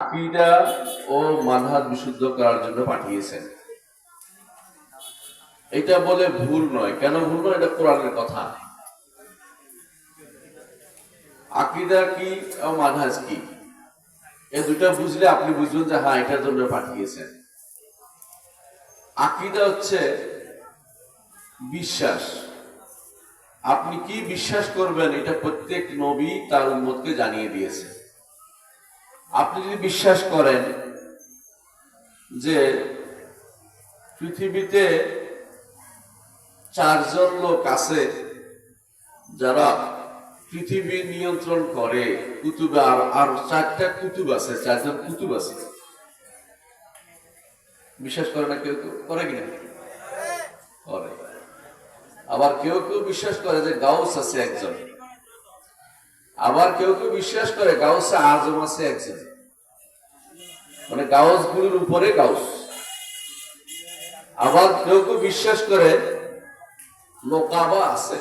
আকিদা ও মানহাজ বিশুদ্ধ করার জন্য পাঠিয়েছেন। এটা বলে ভুল নয়। কেন ভুল নয়? এটা কোরআনের কথা। আকিদা কি ও মানহাজ কি? এই দুটা বুঝলে আপনি বুঝবেন যে হ্যাঁ এটার জন্য পাঠিয়েছেন। আকিদা হচ্ছে বিশ্বাস। আপনি কি বিশ্বাস করবেন, এটা প্রত্যেক নবী তার উম্মতকে জানিয়ে দিয়েছে আপনি যদি বিশ্বাস করেন যে পৃথিবীতে চারজন লোক আছে যারা পৃথিবী নিয়ন্ত্রণ করে, কুতুব আর আর চারটা কুতুব আছে, চারজন কুতুব আছে। বিশ্বাস করে না কেউ কেউ? করে কিনা? করে। আবার কেউ কেউ বিশ্বাস করে যে গাউস আছে একজন। আবার কেউ কেউ বিশ্বাস করে, গাউসে আজম আছে একজন। মানে গাউস গুলির উপরে গাউস। আবার কেউ কেউ বিশ্বাস করে আছে,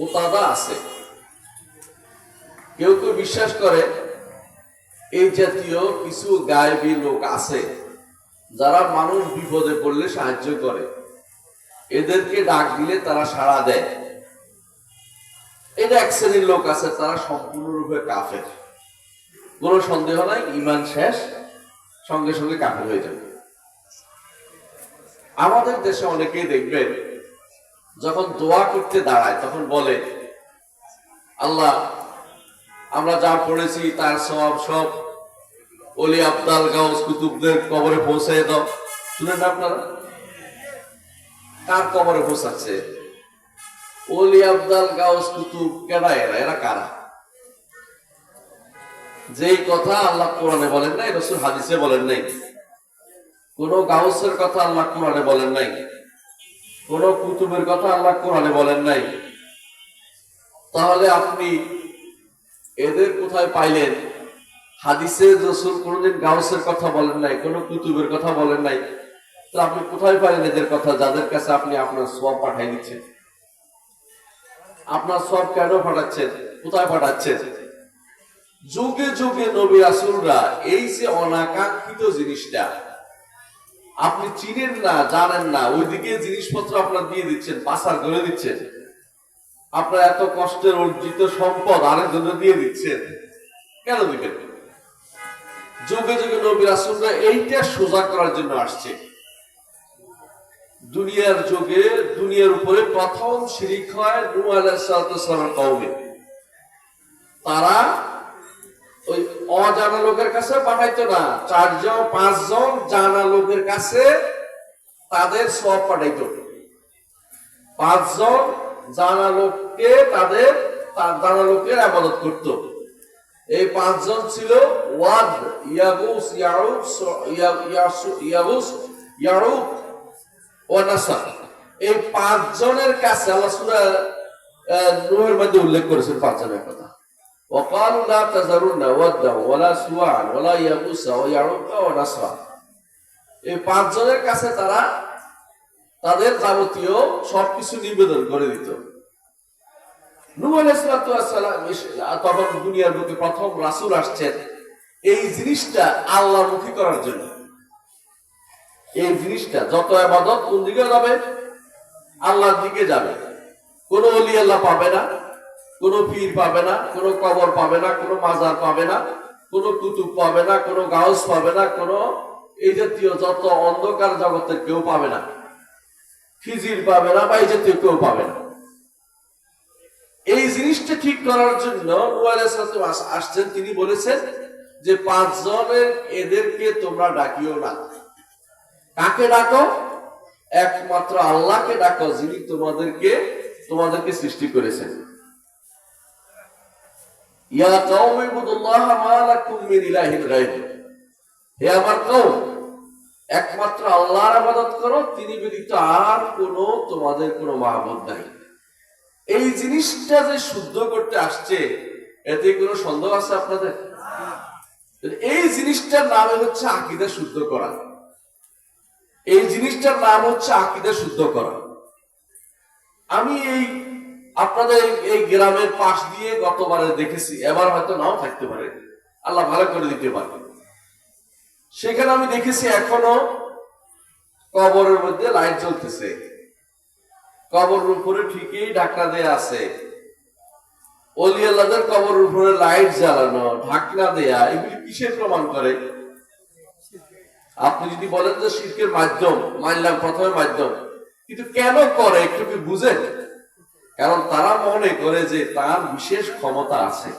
মোতাদা আছে। কেউ কেউ বিশ্বাস করে, এই জাতীয় কিছু গায়েবী লোক আছে, যারা মানুষ বিপদে পড়লে সাহায্য করে। এদেরকে ডাক দিলে তারা সাড়া দেয়। এটা এক শ্রেণির লোক আছে, তারা সম্পূর্ণরূপে কাফের। কোনো সন্দেহ নাই ইমান শেষ, সঙ্গে সঙ্গে কাফের হয়ে যাবে। আমাদের দেশে অনেকেই দেখবেন, যখন দোয়া করতে দাঁড়ায়, তখন বলে, আল্লাহ, আমরা যা পড়েছি, তার সব সব অলি আবদাল গাউস কুতুবদের কবরে পৌঁছে দাও। শুনেন আপনারা? কার কবরে পৌঁছাচ্ছে? ওলি আবদাল গাউস কুতুব কেডা এরা? এরা কারা? যেই কথা আল্লাহ কোরআনে বলেন নাই, রসুল হাদিসে বলেন নাই। কোন গাউসের কথা আল্লাহ কোরআনে বলেন নাই। কোন কুতুবের কথা আল্লাহ কোরআনে বলেন নাই। তাহলে আপনি এদের কোথায় পাইলেন? হাদিসে রসুল কোনদিন গাউসের কথা বলেন নাই, কোন কুতুবের কথা বলেন নাই। তো আপনি কোথায় পাইলেন এদের কথা? যাদের কাছে আপনি আপনার সব পাঠাই দিচ্ছেন। আপনার সব কেন পাঠাচ্ছেন? কোথায় পাঠাচ্ছেন? যুগে যুগে নবী রাসুলরা এই যে অনাকাঙ্ক্ষিত জিনিসটা, আপনি চিনেন না, জানেন না, ওইদিকে জিনিসপত্র আপনার দিয়ে দিচ্ছেন, পাচার করে দিচ্ছেন। আপনার এত কষ্টের অর্জিত সম্পদ আরেকজনের দিয়ে দিচ্ছেন। কেন দিবেন? যুগে যুগে নবী রাসুলরা এইটা সোজা করার জন্য আসছে। দুনিয়ার যুগে, দুনিয়ার উপরে প্রথম শিরিক হয় নূহ আলাইহিসসালামের কওমে। তারা ওই অজানা লোকের কাছে পাঠাইতো না, চারজন, পাঁচজন জানা লোকের কাছে তাদের সব পাঠাইতো। পাঁচজন জানা লোককে তাদের, তার জানা লোকের আবাদত করত। এই পাঁচজন ছিল ওয়াদ, ইয়াগুস ইয়াউক ইয়াগুস ইয়াউক ও নাসার এই পাঁচজনের কাছে আল্লাহ সূরা নূহের মধ্যে উল্লেখ করেছেন পাঁচজনের কথা وقالوا لا تذرن ودا ولا سواعا ولا يغوث ويعوق ونسرا এই পাঁচজনের কাছে তারা তাদের যাবতীয় সবকিছু নিবেদন করে দিত নূহ আলাইহিস সালাম তখন দুনিয়ার বুকে প্রথম রাসূল আসছেন এই জিনিসটা আল্লাহমুখী করার জন্য এই জিনিসটা যত আবাদত কোন দিকে যাবে, আল্লাহর দিকে যাবে। কোন অলি আল্লাহ পাবে না, কোন পীর পাবে না, কোন কবর পাবে না, কোন মাজার পাবে না, কোন কুতুব পাবে না, কোন গাউস পাবে না, কোন এই জাতীয় যত অন্ধকার জগতের কেউ পাবে না, খিজির পাবে না বা এই জাতীয় কেউ পাবে না। এই জিনিসটা ঠিক করার জন্য আসছেন, তিনি বলেছেন যে পাঁচজনের এদেরকে তোমরা ডাকিও না। কাকে ডাকো? একমাত্র আল্লাহকে ডাকো, যিনি তোমাদেরকে তোমাদেরকে সৃষ্টি করেছেন। ইয়া কওমি মা লাকুম ইলাহিন গায়রু। হে আমার কওম, একমাত্র আল্লাহর ইবাদত করো, তিনি ব্যতীত আর কোনো, তোমাদের কোনো মাহবুদ নাই। এই জিনিসটা যে শুদ্ধ করতে আসছে, এতে কোনো সন্দেহ আছে আপনাদের? এই জিনিসটার নামে হচ্ছে আকীদা শুদ্ধ করা। এই জিনিসটার নাম হচ্ছে আকীদা শুদ্ধ করা। আমি এই আপনাদের এই গ্রামের পাশ দিয়ে গতবারে দেখেছি, এবার হয়তো নাও থাকতে পারে। আল্লাহ ভালো করে দিতে পারে সেখানে আমি দেখেছি এখনও কবরের মধ্যে লাইট জ্বলতেছে। কবর উপরে ঠিকই ঢাকনা দেয়া আছে। অলি আল্লাহদের কবর উপরে লাইট জ্বালানো, ঢাকনা দেয়া, এগুলি কিসের প্রমাণ করে? আপনি যদি বলেন যে শিল্পের মাধ্যম মানলাম প্রথমে মাধ্যম, কিন্তু কেন করে একটু কি বুঝেন? কারণ তারা মনে করে যে তার বিশেষ ক্ষমতা আছে।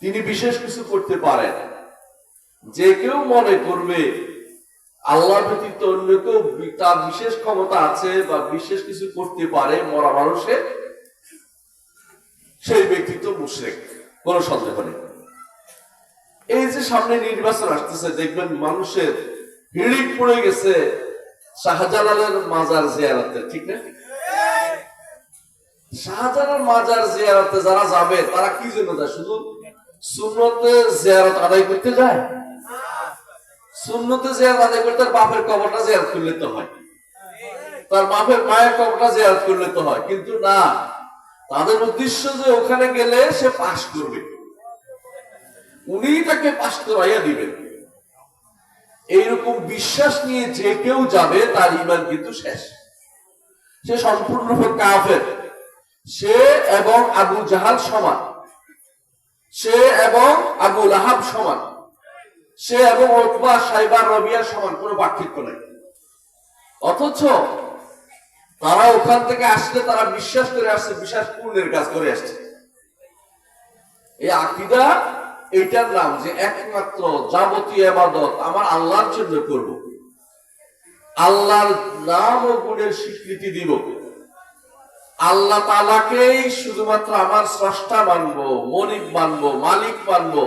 তিনি বিশেষ কিছু করতে পারেন। যে কেউ মনে করবে আল্লাহ ব্যতীত অন্য কেউ তার বিশেষ ক্ষমতা আছে বা বিশেষ কিছু করতে পারে মরা মানুষের, সেই ব্যক্তি তো মুশরেক, কোনো সন্দেহ নেই। এই যে সামনে নির্বাচন আসতেছে, দেখবেন মানুষের হিড়িক পড়ে গেছে শাহজালালের মাজার জিয়ারতে, ঠিক না? শাহজালাল মাজার জিয়ারতে যারা যাবে, তারা কি জন্য যায়? শুধু সুন্নতে জিয়ারত আদায় করতে যায়? সুন্নতে জিয়ারত আদায় করতে বাপের কবরটা জিয়ারত করলে তো হয়। তার বাপের মায়ের কবরটা জিয়ারত করলে তো হয়। কিন্তু না, তাদের উদ্দেশ্য যে ওখানে গেলে সে পাশ করবে। উনি তাকে পাশ করাইয়া দিবেন। এইরকম বিশ্বাস নিয়ে যে কেউ যাবে, তার ইমান কিন্তু শেষ। সে সম্পূর্ণরূপে কাফের। সে এবং আবু জাহাল সমান। সে এবং আবু লাহাব সমান। সে এবং ওতবা সাইবার রবিয়ার সমান, কোনো পার্থক্য নেই। অথচ তারা ওখান থেকে আসলে তারা বিশ্বাস করে আসছে, বিশ্বাস পূর্ণের কাজ করে আসছে। এই আকিদা এইটার নাম যে একমাত্র যাবতীয় আবাদত আমার আল্লাহর জন্য করব। আল্লাহর নাম ও গুণের স্বীকৃতি দিব। আল্লাহ তালাকেই শুধুমাত্র আমার স্রষ্টা মানবো মনিক মানবো, মালিক মানবো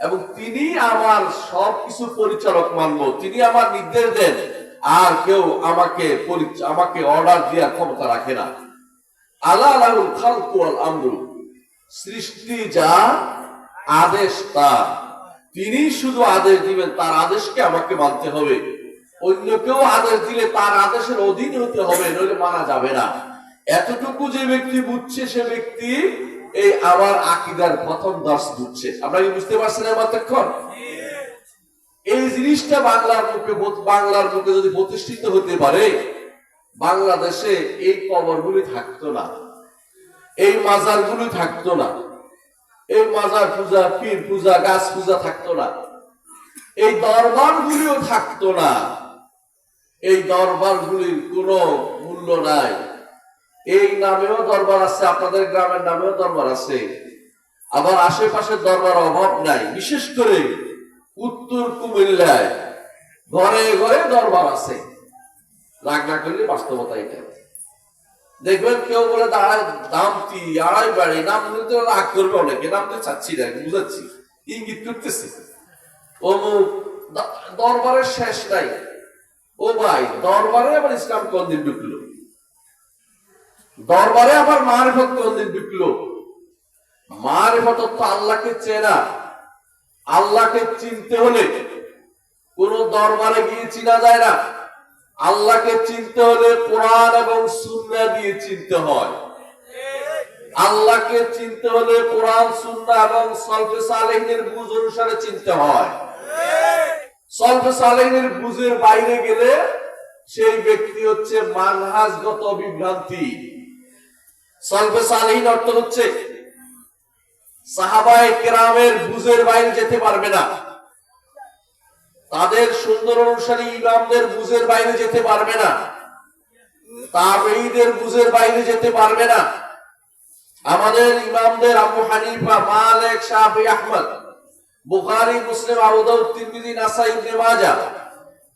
এবং তিনি আমার সব কিছু পরিচালক মানবো। তিনি আমার নির্দেশ দেন, আর কেউ আমাকে আমাকে অর্ডার দেওয়ার ক্ষমতা রাখে না। আল্লাহ আল্লাহুল খালকু ওয়াল আমরু। সৃষ্টি যা আদেশ তার। তিনি শুধু আদেশ দিবেন, তার আদেশকে আমাকে মানতে হবে। অন্য কেউ আদেশ দিলে তার আদেশের অধীন হতে হবে, নইলে মানা যাবে না। এতটুকু যে ব্যক্তি বুঝছে, সে ব্যক্তি এই আমার আকিদার প্রথম দর্শ বুঝছে। আমরা কি বুঝতে পারছেন এতক্ষণ এই জিনিসটা বাংলার মুখে বাংলার মুখে যদি প্রতিষ্ঠিত হতে পারে, বাংলাদেশে এই কবরগুলি থাকতো না। এই মাজারগুলি থাকতো না। এই মাজার পূজা, পীর পূজা, গাছ পূজা থাকতো না। এই দরবারগুলিও থাকতো না। এই দরবারগুলির কোনো মূল্য নাই। এই নামেও দরবার আছে, আপনাদের গ্রামের নামেও দরবার আছে। আবার আশেপাশে দরবার অভাব নাই। বিশেষ করে উত্তর কুমিল্লায় ঘরে ঘরে দরবার আছে। রাগ না করলে বাস্তবতা এটা। দেখবেন কেউ বলে দাম কি? আড়াই বাড়ি। নাম নিতে রাগ করবে অনেকে। নাম তো চাচ্ছি না বুঝাচ্ছি। ইঙ্গিত করতেছি। অমুক দরবারের শেষ নাই। ও ভাই, দরবারে আবার ইসলাম কোনদিন ঢুকলো? দরবারে আবার মারেফত কোনদিন ঢুকলো? মারেফত তো আল্লাহকে চেনা। আল্লাহকে চিনতে হলে কোন দরবারে গিয়ে চিনা যায় না। আল্লাহকে চিনতে হলে কোরআন এবং সুন্নাহ দিয়ে চিনতে হয়। আল্লাহকে চিনতে হলে কোরআন সুন্নাহ এবং সলফে সালেহিনের বুঝ অনুসারে চিনতে হয়। সলফে সালেহিনের বুঝের বাইরে গেলে সেই ব্যক্তি হচ্ছে মানহাজগত বিভ্রান্তি। সলফে সালেহিন অর্থ হচ্ছে সাহাবায়ে কেরামের বুঝের বাইরে যেতে পারবে না। তাদের সুন্দর অনুসারী ইমামদের বুঝের বাইরে যেতে পারবে না। তাবেঈদের বুঝের বাইরে যেতে পারবে না। আমাদের ইমামদের আবু হানিফা, মালিক, শাফি, আহমদ, বুখারী, মুসলিম আবু দাউদ তিরমিজি, নাসাই, ইবনে মাজাহ,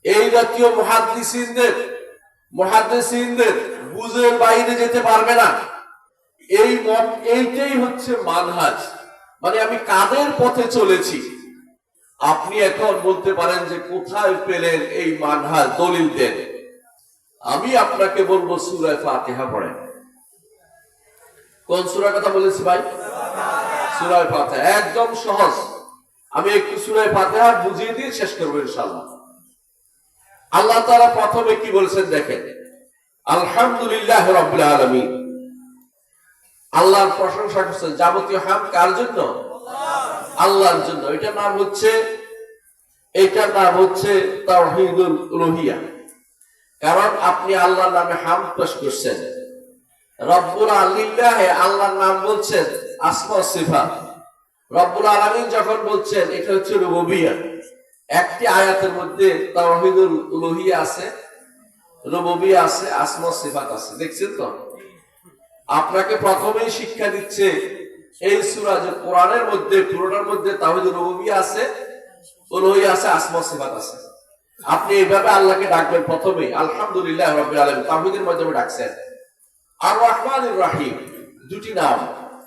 এই জাতীয় মুহাদ্দিসিনদের মুহাদ্দিসিনদের বুঝের বাইরে যেতে পারবে না। এই মত এইটাই হচ্ছে মানহাজ। মানে আমি কাদের পথে চলেছি? আপনি এখন বলতে পারেন যে কোথায় পেলেন এই মানহাজ দলিল দেন আমি আপনাকে বলব সুরায় ফাতিহা পড়েন। কোন সুরার কথা বলেছি ভাই? সুরায় ফাতিহা। একদম সহজ। আমি একটু সুরায় ফাতিহা বুঝিয়ে দিয়ে শেষ করব ইনশাআল্লাহ। আল্লাহ তারা প্রথমে কি বলেছেন দেখেন? আলহামদুলিল্লাহ রাব্বুল আলামিন। আল্লাহর প্রশংসা করছেন। যাবতীয় হাম কার জন্য? আল্লাহর জন্য। এটার নাম হচ্ছে এটার নাম হচ্ছে তাওহীদুল উলুহিয়া। কারণ আপনি আল্লাহর নামে হাম পেশ করছেন। রব্বুল আলিল্লাহ আল্লাহর নাম বলছেন আসমা সিফাত। রব্বুল আলামিন যখন বলছেন, এটা হচ্ছে রুবুবিয়া। একটি আয়াতের মধ্যে তাওহীদুল উলুহিয়া আছে, রুবুবিয়া আছে, আসমা সিফাত আছে। দেখছেন তো? আপনাকে প্রথমেই শিক্ষা দিচ্ছে এই সূরা যে কোরআনের মধ্যে, পুরোটার মধ্যে রুবুবিয়া আছে আছে আসমা সিফাত আছে। আপনি এইভাবে আল্লাহকে ডাকবেন প্রথমেই, আলহামদুলিল্লাহ তাওহীদের মাধ্যমে ডাকছেন। আর রহমানুর রাহিম, দুটি নাম।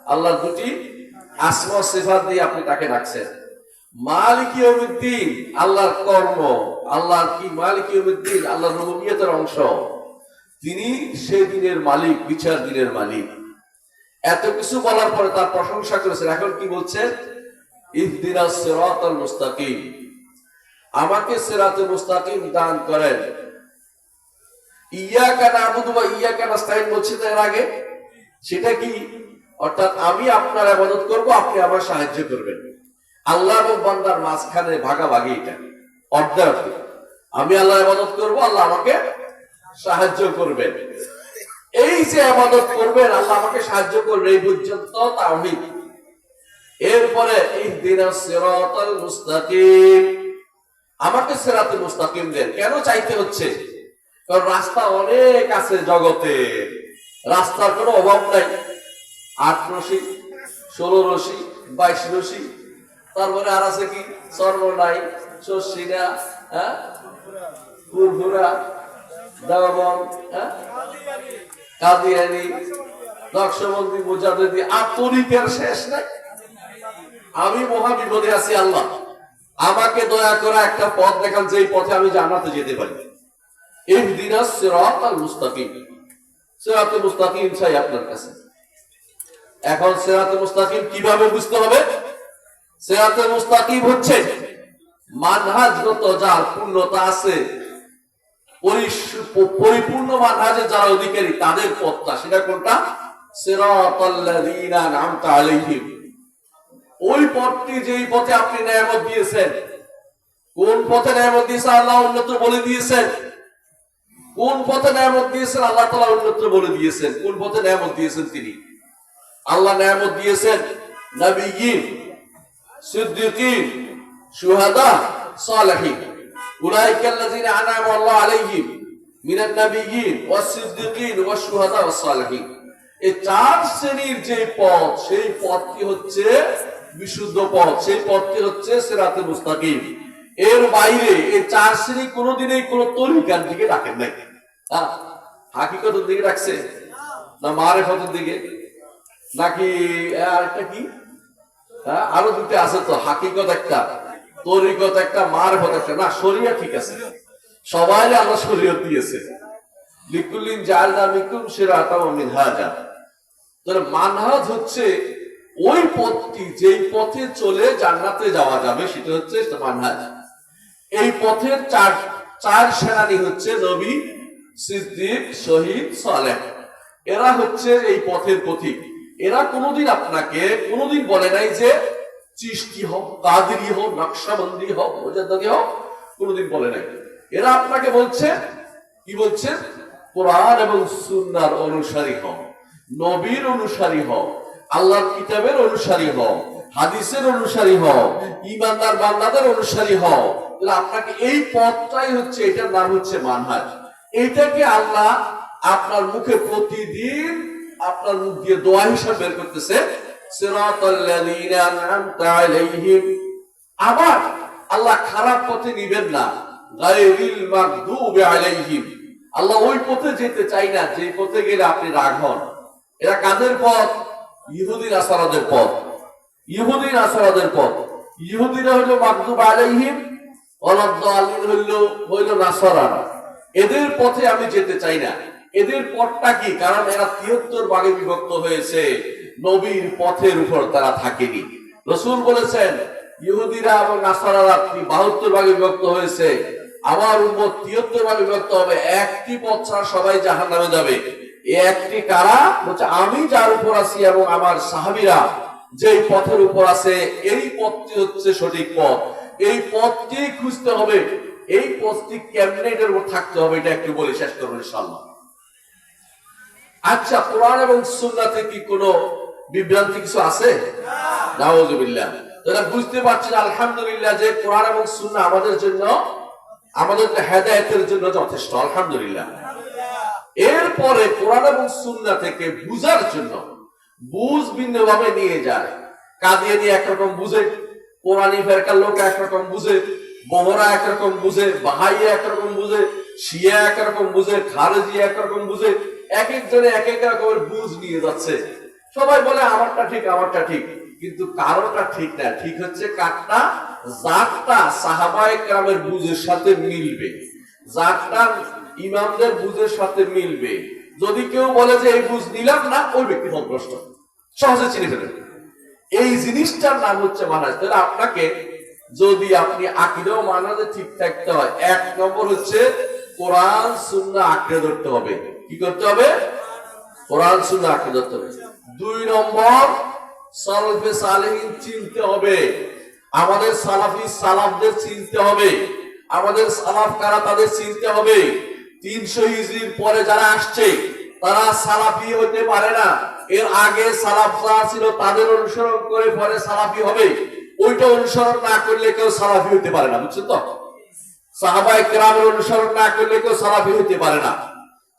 আল্লাহর দুটি আসমা সিফাত দিয়ে আপনি তাকে ডাকছেন। মালিক ইয়ৌমিদ্দিন আল্লাহর কর্ম, আল্লাহর কি? মালিক ইয়ৌমিদ্দিন আল্লাহর রুবুবিয়তের অংশ। তিনি সেই দিনের মালিক, বিচার দিনের মালিক। এত কিছু বলার পরে তার প্রশংসা করেছেন। এখন কি বলছেন ইহদিনাস সিরাতাল মুস্তাকিম। আমাকে সিরাতুল মুস্তাকিম দান করেন। ইয়াকা নাবুদু বা ইয়াকা নাস্তাইন বলছি এর আগে। সেটা কি? অর্থাৎ আমি আপনার আবাদত করব, আপনি আমার সাহায্য করবেন। আল্লাহ এবং বান্দার মাঝখানে ভাগাভাগি এটা। অর্ধে অর্ধে আমি আল্লাহ আবাদত করব, আল্লাহ আমাকে সাহায্য করবেন। এই যে আবাদত করবেন, আল্লাহ আমাকে সাহায্য করবে এই পর্যন্ত তাওহীদ। এরপরে সিরাতাল মুস্তাকিম। আমাকে সিরাতুল মুস্তাকিম দেন। কেন চাইতে হচ্ছে? কারণ রাস্তা অনেক আছে জগতে। রাস্তার কোনো অভাব নাই। আট রশি, ষোলো রশি, বাইশ রশি। তারপরে আর আছে কি? সর্বনাই শস্যিনা হ্যাঁ? ফুরফুরা দেওয়াবন হ্যাঁ? আমি। মহা বিপদে আছি, আল্লাহ। আমাকে দয়া করে একটা পথ দেখান যে পথে আমি জানাতে যেতে পারি। ইহদিনাস সিরাতাল মুস্তাকিম। সিরাতুল মুস্তাকিম চাই আপনার কাছে। এখন সিরাতুল মুস্তাকিম কীভাবে বুঝতে হবে? সিরাতুল মুস্তাকিম হচ্ছে মানহাজগত যার পূর্ণতা আছে পরিপূর্ণ মানহাজে যারা অধিকারী, তাদের পথটা। সেটা কোনটা? সিরাতাল্লাযীনা আন'আমতা আলাইহিম। ওই পথটি যেই পথে আপনি নিয়ামত দিয়েছেন। কোন পথে নিয়ামত দিয়েছেন? আল্লাহ অন্যত্র বলে দিয়েছেন। কোন পথে নিয়ামত দিয়েছেন? আল্লাহ তালা অন্যত্র বলে দিয়েছেন। কোন পথে নিয়ামত দিয়েছেন তিনি? আল্লাহ নিয়ামত দিয়েছেন নবীন সিদ্দিকিন শুহাদা, সালেহিন। উলাইকাল্লাযিনা এর বাইরে এই শ্রেণি কোনোদিনই কোন তরিকার দিকে ডাকেন নাই? হাকিকতের দিকে ডাকছে? না মারেফতের দিকে? নাকি আরেকটা কি? আরও দুটো আছে তো, হাকিকত একটা। তরিকত একটা মারফত একটা না শরিয়া ঠিক আছে। সবাই আল্লাহ শরীয়ত দিয়েছে। তাহলে মানহাজ। হচ্ছে ওই পথটি, যেই পথে চলে জান্নাতে যাওয়া যাবে, সেটা হচ্ছে মানহাজ। এই পথের চার চার সেনানি হচ্ছে নবী, সিদ্দিক, শহীদ, সালেহ। এরা হচ্ছে এই পথের পথিক। এরা কোনোদিন আপনাকে, কোনোদিন বলে নাই যে চিষ্টি হোক কাদিরি হোক, নকশাবন্দি হোক মোজাদ্দি হোক, কোনোদিন বলে নাই। এরা আপনাকে বলছে, কি বলছে? কোরআন এবং সুন্নার অনুসারী হও, নবীর অনুসারী হও, আল্লাহর কিতাবের অনুসারী হও, হাদিসের অনুসারী হও ইমানদার বান্দাদের অনুসারী হও। তাহলে আপনাকে এই পথটাই হচ্ছে, এটার নাম হচ্ছে মানহাজ। এইটাকে আল্লাহ আপনার মুখে প্রতিদিন আপনার মুখ দিয়ে দোয়া হিসাব বের করতেছে। আবার আল্লাহ খারাপ পথে নিবেন না। আল্লাহ ওই পথে যেতে চাই না, যে পথে গেলে আপনি রাগ হন। এরা কাদের পথ? ইহুদি নাসারাদের পথ। ইহুদি নাসারাদের পথ। ইহুদিরা হইল মাগদুব আলাইহিম অলাদ্দালিন হইল হইল নাসারারা। এদের পথে আমি যেতে চাই না। এদের পথটা কি? কারণ এরা তিয়াত্তর ভাগে বিভক্ত হয়েছে। নবীর পথের উপর তারা থাকেনি। রসুল বলেছেন, ইহুদিরা এবং নাসারারা বাহাত্তর ভাগে বিভক্ত হয়েছে? আমার উম্মত তিয়াত্তর ভাগে বিভক্ত হবে। একটি পথ ছাড়া সবাই জাহান নামে যাবে একটি কারা? বলছে, আমি যার উপর আছি এবং আমার সাহাবিরা যে পথের উপর আছে এই পথটি হচ্ছে সঠিক পথ। এই পথটি খুঁজতে হবে। এই পথটি কেমনে এটার উপর থাকতে হবে, এটা একটু বলে শেষ করব ইনশাল্লাহ আচ্ছা কোরআন এবং সুন্নাতে কি কোনো বিভ্রান্তি কিছু আছে? বুঝতে পারছেন, আলহামদুলিল্লাহ, যে কোরআন এবং সুন্নাহ আমাদের জন্য আমাদের হেদায়েতের জন্য যথেষ্ট, আলহামদুলিল্লাহ। এরপরে কোরআন এবং সুন্না থেকে বুঝার জন্য বুঝ ভিন্ন ভাবে নিয়ে যায়। কাদিয়ানি একরকম বুঝে কোরআনি ফেরকার লোক একরকম বুঝে, বহরা একরকম বুঝে বাহাইয়া একরকম বুঝে, শিয়া একরকম বুঝে, খারেজি একরকম বুঝে এক একজনে এক এক রকমের বুঝ নিয়ে যাচ্ছে। সবাই বলে, আমারটা ঠিক আমারটা ঠিক। কিন্তু কারোটা ঠিক না। ঠিক হচ্ছে কারটা জাতটা সাহাবায়ে কেরামের বুঝের সাথে মিলবে। জাতটা ইমামদের বুঝের সাথে মিলবে। যদি কেউ বলে যে, এই বুঝ নিলাম না, ওই ব্যক্তি পথভ্রষ্ট সহজে চিনে ফেলে। এই জিনিসটার নাম হচ্ছে মানাজ তাহলে আপনাকে যদি আপনি আকিদাও মানাজে ঠিক থাকতে হয়, এক নম্বর হচ্ছে কোরআন সুন্না আঁকড়ে ধরতে হবে। কি করতে হবে? কোরআন সুন্না আঁকড়ে ধরতে হবে। দুই নম্বর, সলফে সালেহিন চিনতে হবে। আমাদের সালাফি সালাফদের চিনতে হবে। আমাদের সালাফ কারা তাদের চিনতে হবে। তিনশো হিজরির পরে যারা আসছে, তারা সালাফি হতে পারে না। এর আগে সালাফ যারা ছিল, তাদের অনুসরণ করে পরে সালাফি হবে। ওইটা অনুসরণ না করলে কেউ সালাফি হতে পারে না, বুঝছেন তো? সাহাবাই কেরামের অনুসরণ না করলে কেউ সালাফি হতে পারে না।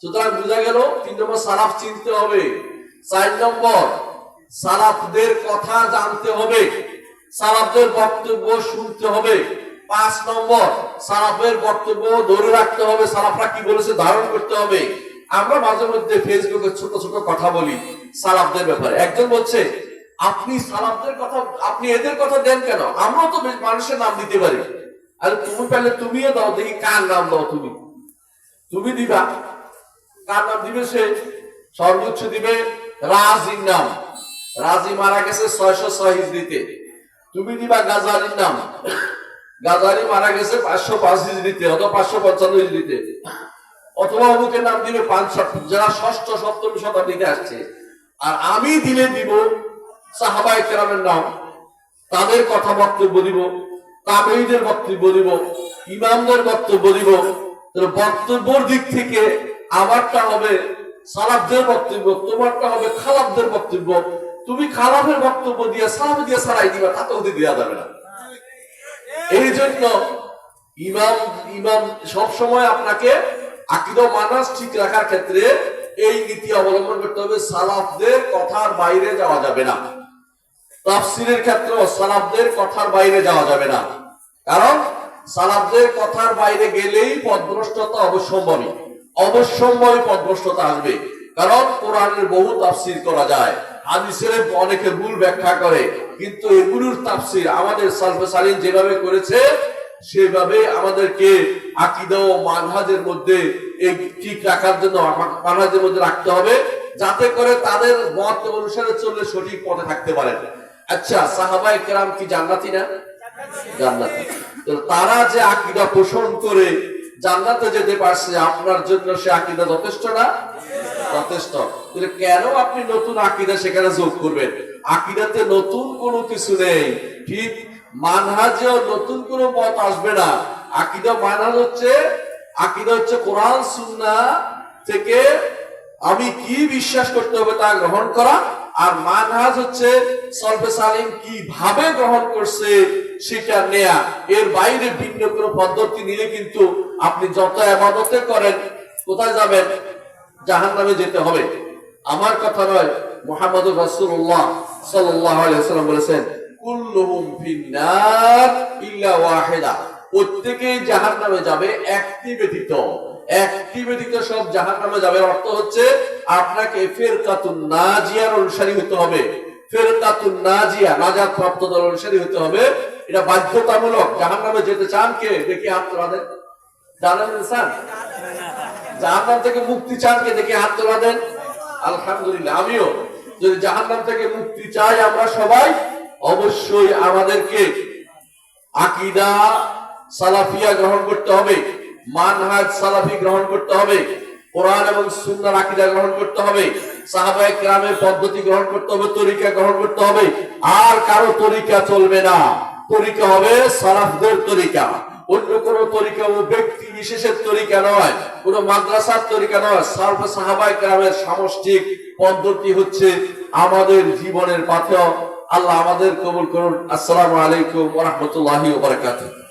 সুতরাং বোঝা গেল, তিন নম্বর সালাফ চিনতে হবে। চার নম্বর, সালাফদের কথা জানতে হবে, সালাফদের বক্তব্য শুনতে হবে। পাঁচ নম্বর সালাফের বক্তব্য ধরে রাখতে হবে, সালাফরা কি বলেছে ধারণ করতে হবে। আমরা মাঝে মধ্যে ফেসবুকে ছোট ছোট কথা বলি সালাফদের ব্যাপারে। একজন বলছে, আপনি সালাফদের কথা, আপনি এদের কথা দেন কেন? আমরাও তো মানুষের নাম দিতে পারি। আরে তুমি পেলে তুমিও দাও, দেখি কার নাম দাও তুমি। তুমি দিবা। কার নাম দিবে সে? সর্বোচ্চ দিবে রাজির নাম। রাজি মারা গেছে ছয়শো ছয় হিজড়িতে। তুমি দিবা গাজারির নাম। গাজারি মারা গেছে পাঁচশো পাঁচ হিজড়িতে অথবা পাঁচশো পঞ্চান্ন হিজড়িতে। অথবা অমুকের নাম দিবে পাঁচ যারা ষষ্ঠ, সপ্তম শতাব্দীতে আসছে। আর আমি দিলে দিব সাহাবাই কেরামের নাম। তাদের কথা বক্তব্য দিব তাবেইদের বক্তব্য দিব, ইমামদের বক্তব্য দিব। বক্তব্যর দিক থেকে আমারটা হবে সালাফদের বক্তব্য, তোমারটা হবে খালাফদের বক্তব্য। তুমি খালাফের বক্তব্য দিয়ে, সালাফ দিয়ে সারাই দিবা তাতেও দেওয়া যাবে না। এই জন্য ইমাম ইমাম সব সময় আপনাকে আকিদ মানাস ঠিক রাখার ক্ষেত্রে এই নীতি অবলম্বন করতে হবে, সালাফদের কথার বাইরে যাওয়া যাবে না। তাফসিরের ক্ষেত্রেও সালাফদের কথার বাইরে যাওয়া যাবে না। কারণ সালাফদের কথার বাইরে গেলেই পদভ্রষ্টতা অবশ্যম্ভাবী। অবশ্যম্ভাবী পদভ্রষ্টতা আসবে। কারণ কোরআনের বহু তাফসির করা যায়। হাদিসের অনেকে ভুল ব্যাখ্যা করে, কিন্তু এগুলোর তাফসির আমাদের সালফে সালিন যেভাবে করেছে, সেভাবে আমাদেরকে আকিদা ও মানহাজের মধ্যে ঠিক রাখার জন্য মানহাজের মধ্যে রাখতে হবে, যাতে করে তাদের মত অনুসারে চললে সঠিক পথে থাকতে পারেন। আচ্ছা সাহাবাই কেরাম কি জান্নাতি না? জান্নাতি। তারা যে আকিদা পোষণ করে জান্নাতে যেতে পারছে, আপনার জন্য সে আকিদা যথেষ্ট না? যথেষ্ট। তাহলে কেন আপনি নতুন আকিদা সেখানে যোগ করবেন? আকিদাতে নতুন কোনো কিছু নেই। ঠিক মানহাজেও নতুন কোনো পথ আসবে না। আকিদা মানহাজ হচ্ছে, আকিদা হচ্ছে কোরআন সুন্না থেকে আমি কি বিশ্বাস করতে হবে তা গ্রহণ করা আর মানহাজ হচ্ছে, সলফে সালিম কীভাবে গ্রহণ করছে সেটা নেয়া। এর বাইরে ভিন্ন কোনো পদ্ধতি নিলে কিন্তু আপনি যত আবাদতে করেন, কোথায় যাবেন? জাহান নামে যেতে হবে। আমার কথা নয় মোহাম্মদ রাসূলুল্লাহ সাল্লাল্লাহু আলাইহি ওয়াসাল্লাম বলেছেন, কুল্লুহুম ফিন্নার ইল্লা প্রত্যেকেই জাহান্নামে যাবে, একটি ব্যতীত। একটি ব্যতীত সব জাহান্নামে যাবে। অর্থ হচ্ছে আপনাকে ফেরকাতুন নাজিয়ার অনুসারী হতে হবে। ফেরকাতুন নাজিয়া নাজাত প্রাপ্ত দল অনুসারী হতে হবে। এটা বাধ্যতামূলক। জাহান্নামে যেতে চান কে? দেখি হাত তোলা জানেন চান জাহান্নাম থেকে মুক্তি চান কে? দেখি হাত তোলা দেন আলহামদুলিল্লাহ, আমিও। যদি জাহান্নাম থেকে মুক্তি চাই আমরা সবাই, অবশ্যই আমাদেরকে আকিদা সালাফিয়া গ্রহণ করতে হবে। মানহাজ সালাফি গ্রহণ করতে হবে, কোরআন এবং সুন্নার আকিদা গ্রহণ করতে হবে, সাহাবায়ে কেরামের পদ্ধতি গ্রহণ করতে হবে, তরিকা গ্রহণ করতে হবে। আর কারও তরিকা চলবে না। তরিকা হবে সালাফদের তরিকা। অন্য কোন তরিকা ও ব্যক্তি বিশেষের তরিকা নয়। কোন মাদ্রাসার তরিকা নয়। সালফ সাহাবাই গ্রামের সামষ্টিক পদ্ধতি হচ্ছে আমাদের জীবনের পাথর আল্লাহ আমাদের কবুল করুন। আসসালামু আলাইকুম ওয়া রাহমাতুল্লাহি ওয়া বারাকাতুহু।